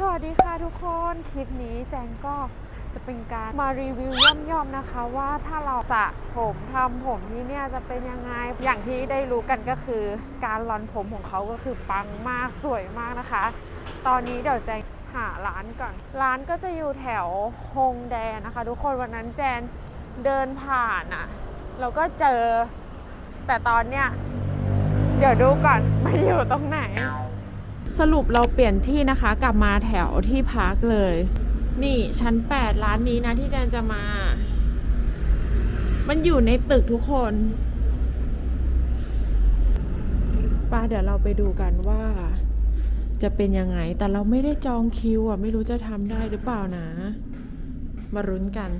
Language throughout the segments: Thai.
สวัสดีค่ะทุกคนคลิปนี้แจงก็จะเป็นการมารีวิวย่อมๆนะคะ ว่าถ้าเราสระผมทำผมที่เนี่ยจะเป็นยังไงอย่างที่ได้รู้กันก็คือ การรอนผมของเขาก็คือปังมากสวยมากนะคะ ตอนนี้เดี๋ยวแจงหาร้านก่อน ร้านก็จะอยู่แถวฮงแดนะคะ ทุกคนวันนั้นแจนเดินผ่านอะ่ะเราก็เจอแต่ตอนเนี้ยเดี๋ยวดูก่อนมันอยู่ตรงไหน สรุปเราเปลี่ยนที่นะคะกลับมาแถวที่พักเลย นี่ชั้น 8 ร้านนี้นะที่แจนจะมา มันอยู่ในตึกทุกคนป้าเดี๋ยวเราไปดูกันว่า จะเป็นยังไง แต่เราไม่ได้จองคิวอะ ไม่รู้จะทำได้หรือเปล่านะ มารุ้นกัน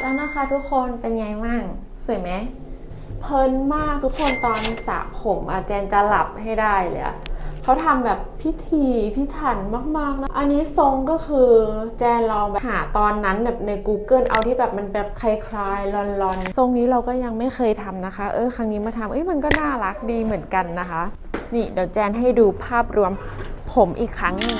แล้วนะคะทุกคนเป็นไงบ้างสวยไหมเพลินมากทุกคนตอนสระผมอาแจนจะหลับให้ได้เลยอะเขาทำแบบพิธีพิถันมากๆนะ อันนี้ทรงก็คือแจนลองแบบหาตอนนั้นแบบใน Google เอาที่แบบมันแบบคลายๆลอนๆ ทรงนี้เราก็ยังไม่เคยทำนะคะ เออครั้งนี้มาทำเอ้ยมันก็น่ารักดีเหมือนกันนะคะ นี่เดี๋ยวแจนให้ดูภาพรวมผมอีกครั้งนึง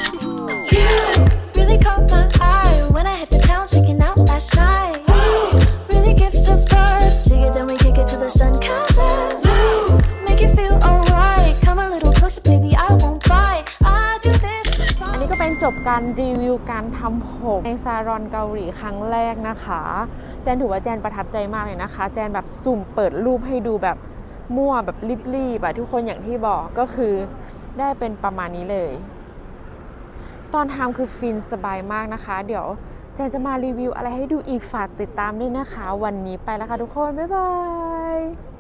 Cause baby. I won't bite. I do this. อันนี้ก็เป็นจบการรีวิวการทำผมในซาลอนเกาหลีครั้งแรกนะคะ แจนถือว่าแจนประทับใจมากเลยนะคะ แจนแบบสุ่มเปิดรูปให้ดูแบบมั่วแบบรีบๆอะทุกคนอย่างที่บอกก็คือได้เป็นประมาณนี้เลย ตอนทำคือฟินสบายมากนะคะ เดี๋ยวแจนจะมารีวิวอะไรให้ดูอีกฝากติดตามด้วยนะคะ วันนี้ไปแล้วค่ะทุกคน บ๊ายบาย